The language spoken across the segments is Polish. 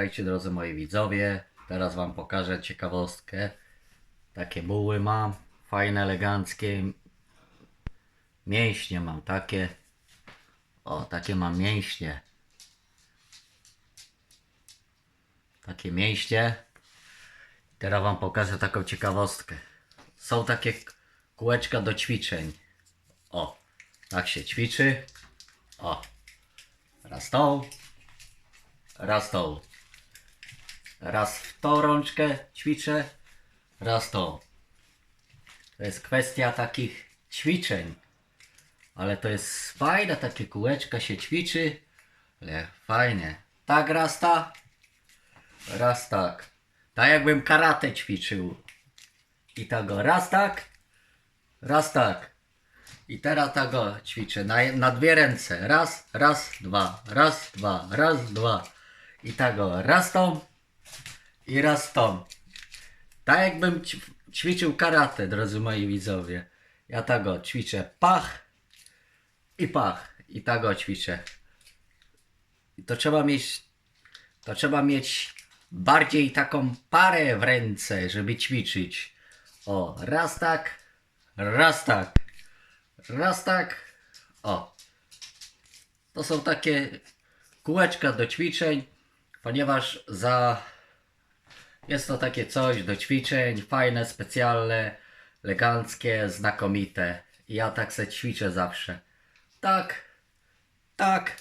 Witajcie drodzy moi widzowie. Teraz wam pokażę ciekawostkę. Takie buły mam, fajne, eleganckie. Mięśnie mam takie. O, takie mam mięśnie. Takie mięśnie. Teraz wam pokażę taką ciekawostkę. Są takie kółeczka do ćwiczeń. O, tak się ćwiczy. O, raz tą, raz tą. Raz w tą rączkę ćwiczę, raz tą. To jest kwestia takich ćwiczeń. Ale to jest fajne, takie kółeczka się ćwiczy. Ale fajnie. Tak raz tak, raz tak. Tak jakbym karate ćwiczył. I tego raz tak, raz tak. I teraz tak go ćwiczę na, na dwie ręce. Raz, raz, dwa, raz, dwa, raz, dwa. I tak go raz tą i raz tą. Tak jakbym ćwiczył karate, drodzy moi widzowie. Ja tak go ćwiczę pach i pach. I tak go ćwiczę. I to trzeba mieć, to trzeba mieć bardziej taką parę w ręce, żeby ćwiczyć. O, raz tak, raz tak, raz tak. O. To są takie kółeczka do ćwiczeń, ponieważ za jest to takie coś do ćwiczeń, fajne, specjalne, eleganckie, znakomite. Ja tak se ćwiczę zawsze. Tak, tak.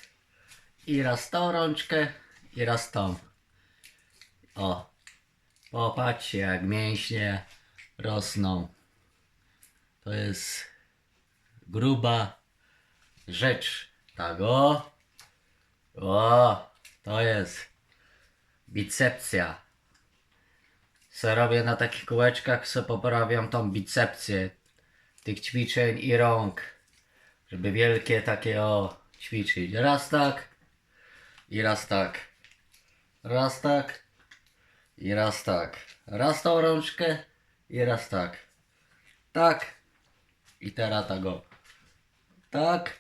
I raz tą rączkę, i raz tą. O. Popatrzcie, jak mięśnie rosną. To jest gruba rzecz. Tak o. O, to jest bicepcja. Co robię na takich kółeczkach, co poprawiam tą bicepcję tych ćwiczeń i rąk. Żeby wielkie takie o ćwiczyć. Raz tak i raz tak. Raz tak i raz tak. Raz tą rączkę i raz tak. Tak. I teraz tak o. Tak.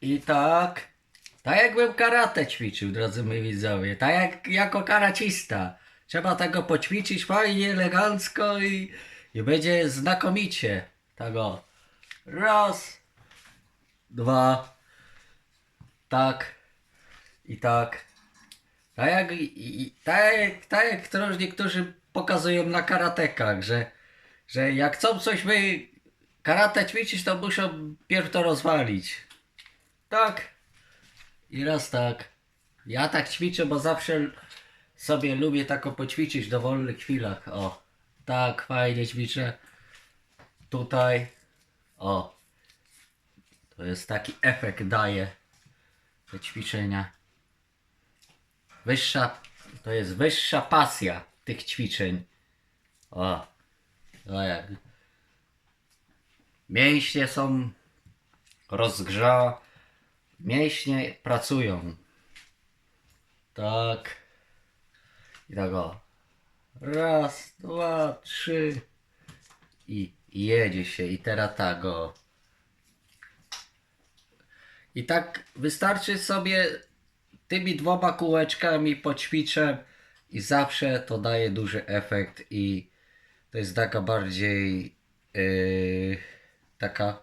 I tak. Tak jakbym karate ćwiczył, drodzy moi widzowie. Tak jak jako karacista. Trzeba tego poćwiczyć fajnie, elegancko i, i będzie znakomicie. Tak o. Raz. Dwa. Tak. I tak. Tak jak, i, tak, jak- tak jak to niektórzy pokazują na karatekach, że, że jak chcą coś wy karate ćwiczyć, to muszą pierw to rozwalić. Tak. I raz tak. Ja tak ćwiczę, bo zawsze sobie lubię tak poćwiczyć w dowolnych chwilach. O, tak, fajnie ćwiczę. Tutaj. O. To jest taki efekt daje te ćwiczenia. Wyższa, to jest wyższa pasja tych ćwiczeń. O, o jak. Mięśnie są rozgrza. Mięśnie pracują. Tak. I tak. Raz, dwa, trzy. I jedzie się. I teraz tak o. I tak wystarczy sobie tymi dwoma kółeczkami poćwiczę i zawsze to daje duży efekt i to jest taka bardziej yy, taka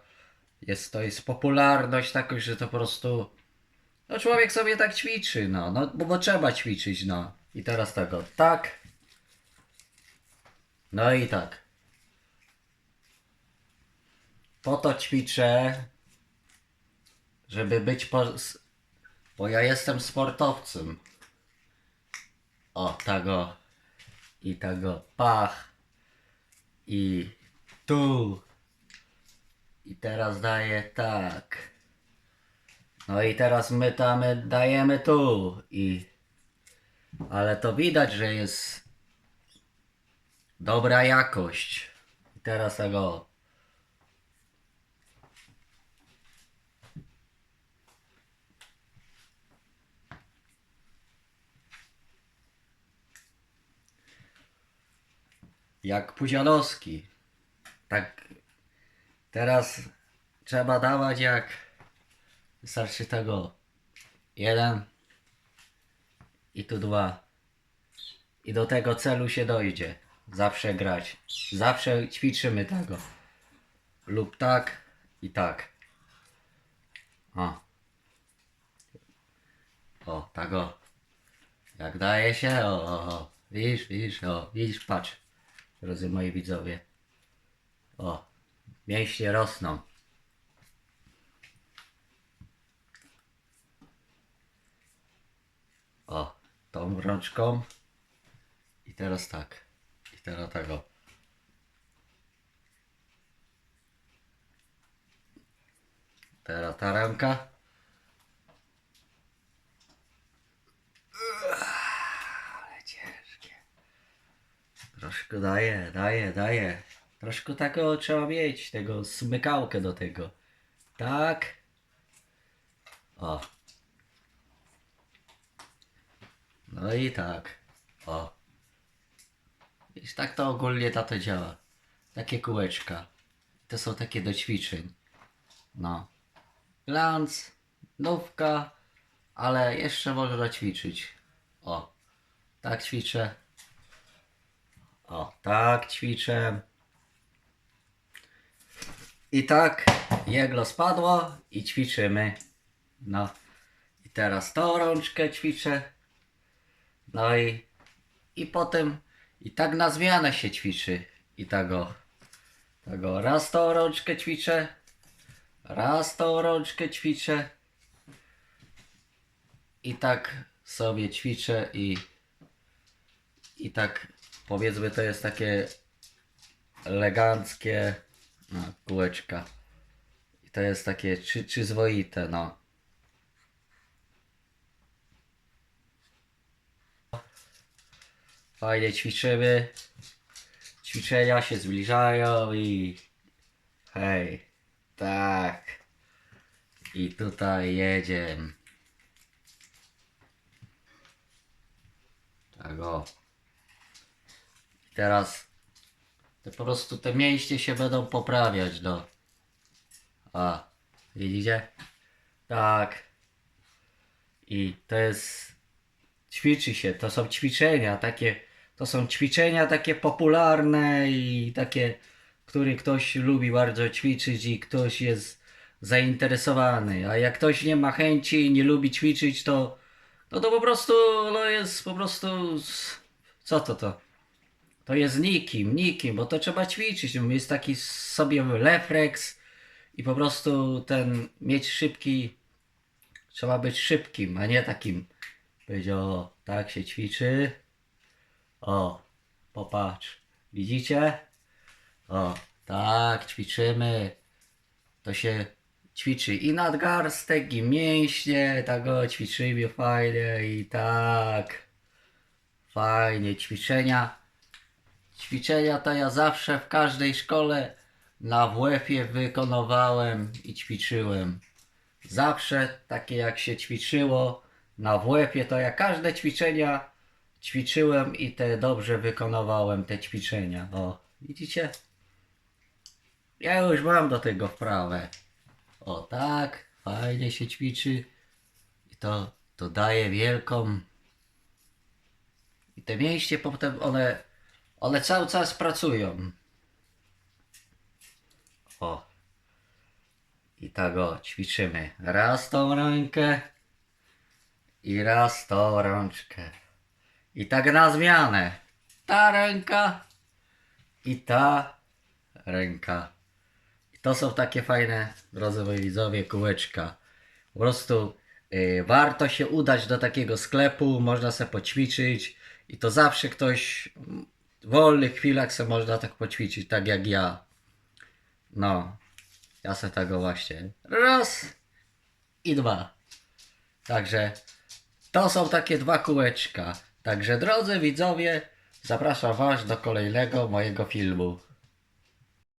jest to jest popularność taka, że to po prostu no człowiek sobie tak ćwiczy, no, no bo, bo trzeba ćwiczyć, no. I teraz tego, tak. No i tak. Po to ćwiczę, żeby być po, bo ja jestem sportowcem. O, tego. I tego, pach. I tu. I teraz daję tak. No i teraz my tam dajemy tu i ale to widać, że jest dobra jakość. I teraz tego jak Puzianowski. Tak teraz trzeba dawać jak Wystarczy tego jeden i tu dwa. I do tego celu się dojdzie. Zawsze grać. Zawsze ćwiczymy tego. Lub tak i tak. O. O, tak o. Jak daje się, o, o, o. Widzisz, widzisz, o, widzisz, patrz. Drodzy moi widzowie. O, mięśnie rosną. O, tą rączką. I teraz tak. I teraz tego. Teraz ta ręka. Ale ciężkie. Troszkę daje, daje, daje. Troszkę takiego trzeba mieć, tego smykałkę do tego. Tak. O. No i tak. O. Widzisz, tak to ogólnie na to działa. Takie kółeczka. To są takie do ćwiczeń. No. Glans, nówka, ale jeszcze można ćwiczyć. O. Tak ćwiczę. O, tak ćwiczę. I tak jeglo spadło i ćwiczymy. No. I teraz tą rączkę ćwiczę. No i, i potem i tak na zmianę się ćwiczy. I tego, tego raz tą rączkę ćwiczę, raz tą rączkę ćwiczę. I tak sobie ćwiczę i i tak powiedzmy to jest takie eleganckie no, kółeczka. I to jest takie przy, przyzwoite, no. Fajnie ćwiczymy. Ćwiczenia się zbliżają i hej, tak. I tutaj jedziemy. Tak o. Teraz to po prostu te mięśnie się będą poprawiać, no. A, widzicie? Tak. I to jest ćwiczy się, to są ćwiczenia takie, to są ćwiczenia takie popularne i takie, które ktoś lubi bardzo ćwiczyć i ktoś jest zainteresowany, a jak ktoś nie ma chęci i nie lubi ćwiczyć, to, no to po prostu, no jest po prostu, co to to? To jest nikim, nikim, bo to trzeba ćwiczyć, jest taki sobie refleks i po prostu ten, mieć szybki, trzeba być szybkim, a nie takim, powiedział, tak się ćwiczy. O, popatrz, widzicie? O, tak, ćwiczymy. To się ćwiczy i nadgarstek, i mięśnie, tak o, ćwiczymy fajnie i tak. Fajnie, ćwiczenia. Ćwiczenia to ja zawsze w każdej szkole na WF-ie wykonywałem i ćwiczyłem. Zawsze takie jak się ćwiczyło na WF-ie, to ja każde ćwiczenia ćwiczyłem i te dobrze wykonywałem te ćwiczenia. O, widzicie? Ja już mam do tego wprawę. O tak, fajnie się ćwiczy. I to, to daje wielką. I te mięśnie potem one, one cały czas pracują. O. I tak o, ćwiczymy. Raz tą rękę i raz tą rączkę. I tak na zmianę. Ta ręka i ta ręka. I to są takie fajne, drodzy moi widzowie, kółeczka. Po prostu y, warto się udać do takiego sklepu, można sobie poćwiczyć i to zawsze ktoś w wolnych chwilach sobie można tak poćwiczyć, tak jak ja. No, ja se tego właśnie raz i dwa. Także to są takie dwa kółeczka. Także drodzy widzowie, zapraszam Was do kolejnego mojego filmu.